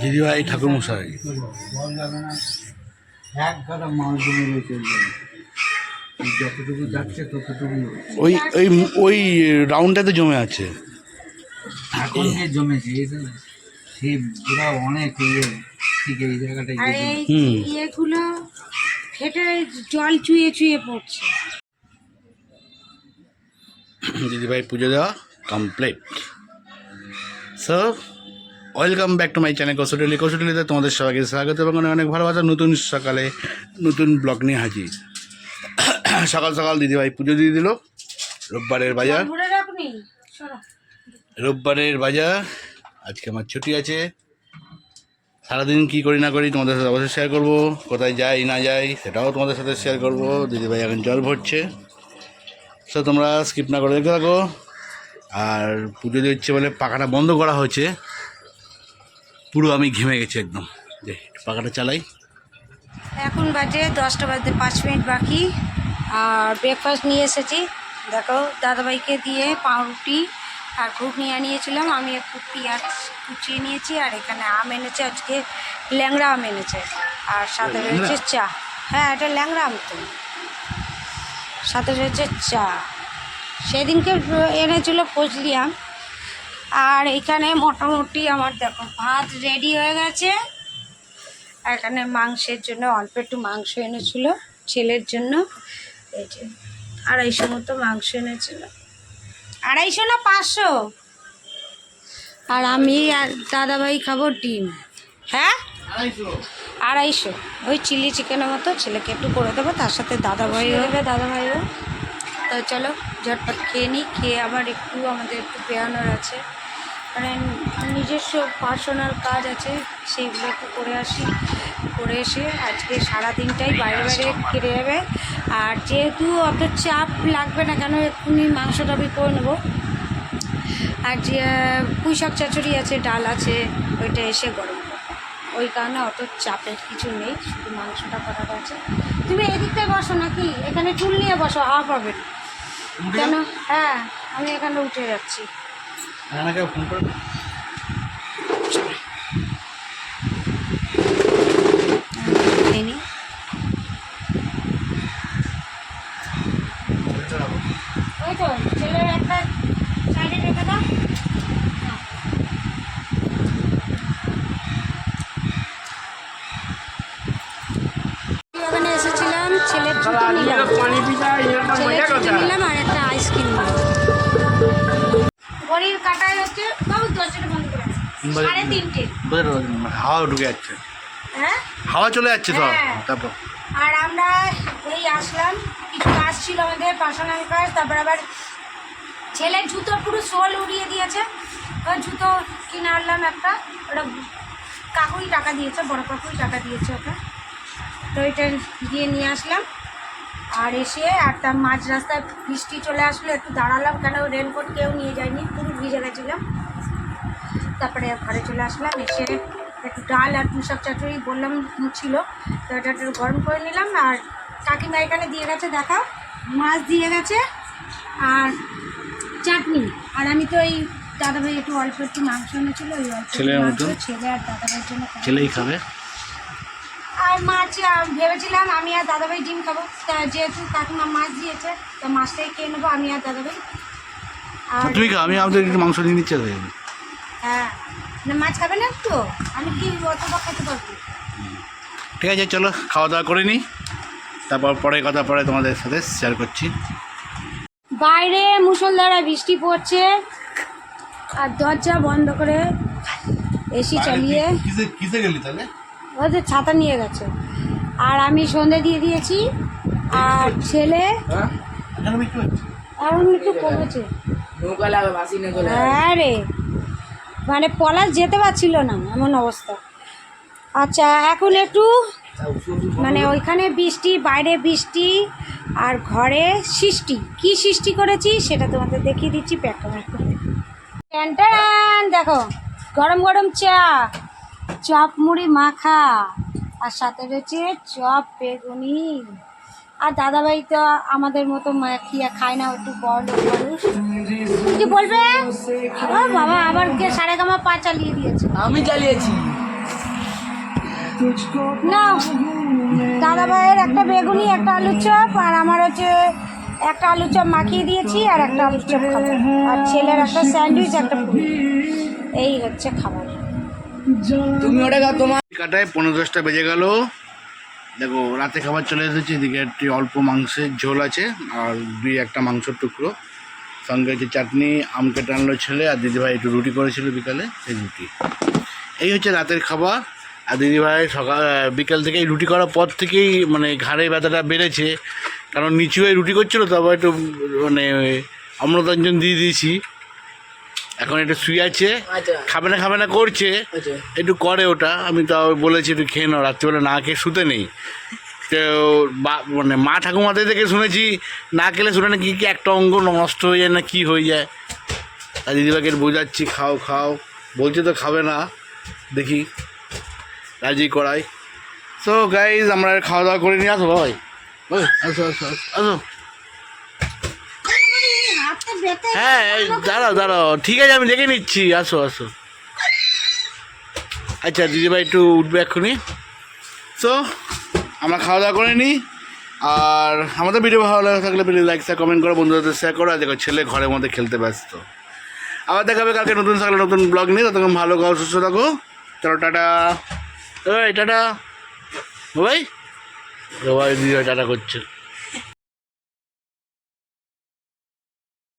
দিদিভাই ঠাকুর মশাই। যতটুকু যাচ্ছে ততটুকু ওই ওই ওই রাউন্ডটাতে জমে আছে। এখন যে জমেছে সে পুরা অনেক ইয়ে ঠিক এই। ইয়েগুলো ফেটে জল চুয়ে চুয়ে পড়ছে। দিদিভাই পুজো দেওয়া? Complete so welcome back to my channel Koushali কৌশলীতে তোমাদের সবাইকে স্বাগত এবং অনেক অনেক ভালোবাসা। নতুন সকালে নতুন ব্লগ নিয়ে হাজির। সকাল সকাল দিদিভাই পুজো দিয়ে দিল। রোববারের বাজার। রোববারের বাজার। আজকে আমার ছুটি আছে। সারাদিন কী করি না করি তোমাদের সাথে অবশ্যই শেয়ার করব। কোথায় যাই না যাই সেটাও তোমাদের সাথে শেয়ার করব। দিদিভাই এখন জল ভরছে। সো তোমরা স্কিপ না করে দেখতে থাকো। আর পুজো দিচ্ছে বলে পাখাটা বন্ধ করা হয়েছে। পুরো আমি ঘেমে গেছি একদম। পাখাটা চালাই। এখন বাজে দশটা বাজতে পাঁচ মিনিট বাকি। আর ব্রেকফাস্ট নিয়ে এসেছি। দেখো দাদাভাইকে দিয়ে পাউরুটি আর ঘুগ নিয়ে নিয়েছিলাম আমি একটু পেঁয়াজ কুচিয়ে নিয়েছি আর এখানে আম এনেছে। আজকে ল্যাংড়া আম এনেছে। আর সাথে রয়েছে চা। হ্যাঁ এটা ল্যাংড়া আম তো। সাথে রয়েছে চা। সেদিনকে এনেছিল ফজলি আম আর এখানে মোটামুটি আমার দেখো ভাত রেডি হয়ে গেছে। এখানে মাংসের জন্য অল্প একটু মাংস এনেছিল ছেলের জন্য। এই যে আড়াইশো মতো মাংস এনেছিল। আড়াইশো না পাঁচশো? আর আমি আর দাদাভাই খাব ডিম। হ্যাঁ? আড়াইশো। ওই চিলি চিকেনের মতো ছেলেকে একটু করে দেবো তার সাথে দাদাভাই হবে দাদাভাইও। তো চলো, ঝটপট খেয়ে নিই, খেয়ে আবার একটু আমাদের একটু বেরানোর আছে। মানে নিজস্ব পার্সোনাল কাজ আছে, সেইগুলো একটু করে আসি, করে এসে আজকে সারা দিনটাই বাইরে বাইরে কেটে যাবে। আর যেহেতু অত চাপ লাগবে না কেন, এক্ষুনি মাংসটা আমি করে নেব। আর যে পুঁই শাক চচ্চড়ি আছে, ডাল আছে, ওইটা এসে গরম ওই কারণে অত চাপের কিছু নেই, শুধু মাংসটা করার আছে। তুমি এদিকটায় বসো নাকি? এখানে চুল নিয়ে বসো, হাওয়া পাবে না। কেন? হ্যাঁ আমি এখানে উঠে যাচ্ছি। ফোন করে। খেয়ে নিই। ওই তো ছেলের একটা সাইডে রেখে দাও ওখানে এসেছিলাম ছেলের জুতো নিলাম ছেলের জুতো নিলাম আর একটা আইসক্রিম নিলাম ঘড়ির কাটায় হচ্ছে বাবু দশটা বন্ধ করে। সাড়ে তিনটে হাওয়া ঢুকে যাচ্ছে হ্যাঁ হাওয়া চলে যাচ্ছে তো হ্যাঁ। তারপর আর আমরা এই আসলাম কিছু কাজ ছিল আমাদের পার্সোনাল কাজ তারপর আবার ছেলের জুতো পুরো সোল উড়িয়ে দিয়েছে জুতো কিনে আনলাম একটা ওটা কাকুই টাকা দিয়েছে বড় কাকুই টাকা দিয়েছে ওকে তো এটা দিয়ে নিয়ে আসলাম আর এসে আর তার মাঝ রাস্তায় বৃষ্টি চলে আসলো একটু দাঁড়ালাম কেন রেনকোট কেউ নিয়ে যায়নি পুরো ভিজে গেছিলাম তারপরে ঘরে চলে আসলাম এসে একটু ডাল আর পুষাক চচ্চড়ি বললাম ছিল তো এটা একটু গরম করে নিলাম আর কাকিমা এখানে দিয়ে গেছে দেখা মাছ দিয়ে গেছে আর চাটনি। আর আমি তো এই দাদাভাই একটু অল্প একটু মাংস এনেছিল ওই অল্প ছেলে আর দাদাভাইয়ের জন্য ছেলেই খাবে? আর মাছ ভেবেছিলাম আমি আর দাদাভাই ডিম খাব। তা যেহেতু কাকিমা মাছ দিয়েছে তো মাছটাই খেয়ে নেব আমি আর দাদাভাই। আর তুমি আমি আমাদের একটু মাংস নিয়ে নিচ্ছি। হ্যাঁ। না মাছ খাবে না তো আমি কি অতটা খেতে পারব? ঠিক আছে চলো খাওয়া দাওয়া করে নিই তারপর পরে কথা পরে তোমাদের সাথে শেয়ার করছি। বাইরে মুষলধারা বৃষ্টি পড়ছে আর দরজা বন্ধ করে এসি চালিয়ে কিসে কিসে গেলি তাহলে? ওদের ছাতা নিয়ে গেছে। আর আমি সন্ধে দিয়ে দিয়েছি আর ছেলে হ্যাঁ? এখানে একটু কমেছে। হ্যাঁ রে মানে পলাশ যেতে পারছিল না এমন অবস্থা। আচ্ছা এখন একটু মানে ওইখানে বৃষ্টি বাইরে বৃষ্টি আর ঘরে সৃষ্টি। কি সৃষ্টি করেছি সেটা তোমাদের দেখিয়ে দিচ্ছি প্যাক দেখো গরম গরম চা। চপ মুড়ি মাখা। আর সাথে রয়েছে চপ বেগুনি। আর দাদাভাই তো আমাদের মতো মা- খিয়া না একটু বড় মানুষ। কি বলবে? ও বাবা আবার কে সাড়ে গামা পা চালিয়ে দিয়েছে। আমি চালিয়েছি। না দাদা ভাইয়ের একটা বেগুনি একটা আলুর চপ আর আমার হচ্ছে একটা আলুর চপ মাখিয়ে দিয়েছি আর একটা আলুর চপ খাব। আর ছেলের একটা স্যান্ডউইচ একটা এই হচ্ছে খাবার। তুমি ওটা খাও তোমার। কাটায় পনেরো দশটা বেজে গেল। দেখো, রাতে খাবার চলে এসেছে, এদিকে একটি অল্প মাংসের ঝোল আছে, আর দুই একটা মাংসের টুকরো। সঙ্গে হচ্ছে চাটনি, আম কেটে আনলো ছেলে, আর দিদিভাই একটু রুটি করেছিল বিকালে, সেই রুটি। এই হচ্ছে রাতের খাবার, আর দিদিভাই সকাল বিকাল থেকে রুটি করার পর থেকেই মানে ঘাড়ে ব্যথাটা বেড়েছে। কারণ নিচু হয়ে রুটি করছিল, তারপর একটু মানে অম্লতাঞ্জন দিয়ে দিয়েছি। এখন একটু শুয়ে আছে আচ্ছা। খাবে না খাবে না করছে আচ্ছা। একটু করে ওটা। আমি তাও বলেছি একটু খেয়ে নাও রাত্রিবেলা না খেয়ে শুতে নেই। তো বা- মানে মা ঠাকুমাদের থেকে শুনেছি না খেলে শুনে না কি কি একটা অঙ্গ নষ্ট হয়ে যায় না কি হয়ে যায়। আর দিদিভাইকে বোঝাচ্ছি খাও খাও। বলছে তো খাবে না দেখি। রাজি করাই। সো গাইজ আমরা খাওয়া দাওয়া করে নিয়ে আসো ভাই। আসো আসো আসো, আসো। হ্যাঁ এই দাঁড়াও দাঁড়াও ঠিক আছে আমি দেখে নিচ্ছি আসো আসো। আচ্ছা দিদিভাই একটু উঠবে এক্ষুনি। সো আমরা খাওয়া দাওয়া করে নিই আর আমাদের ভিডিও ভালো লাগে থাকলে প্লিজ লাইক শেয়ার কমেন্ট করো বন্ধুদের শেয়ার করো আর দেখো ছেলে ঘরের মধ্যে খেলতে ব্যস্ত। আবার দেখাবে কালকে নতুন থাকলে নতুন ব্লগ নিয়ে ততক্ষণ ভালো খাও সুস্থ থাকো। চলো টাটা। ওই টাটা। ভাই? ভাই দিদিভাই টাটা করছে।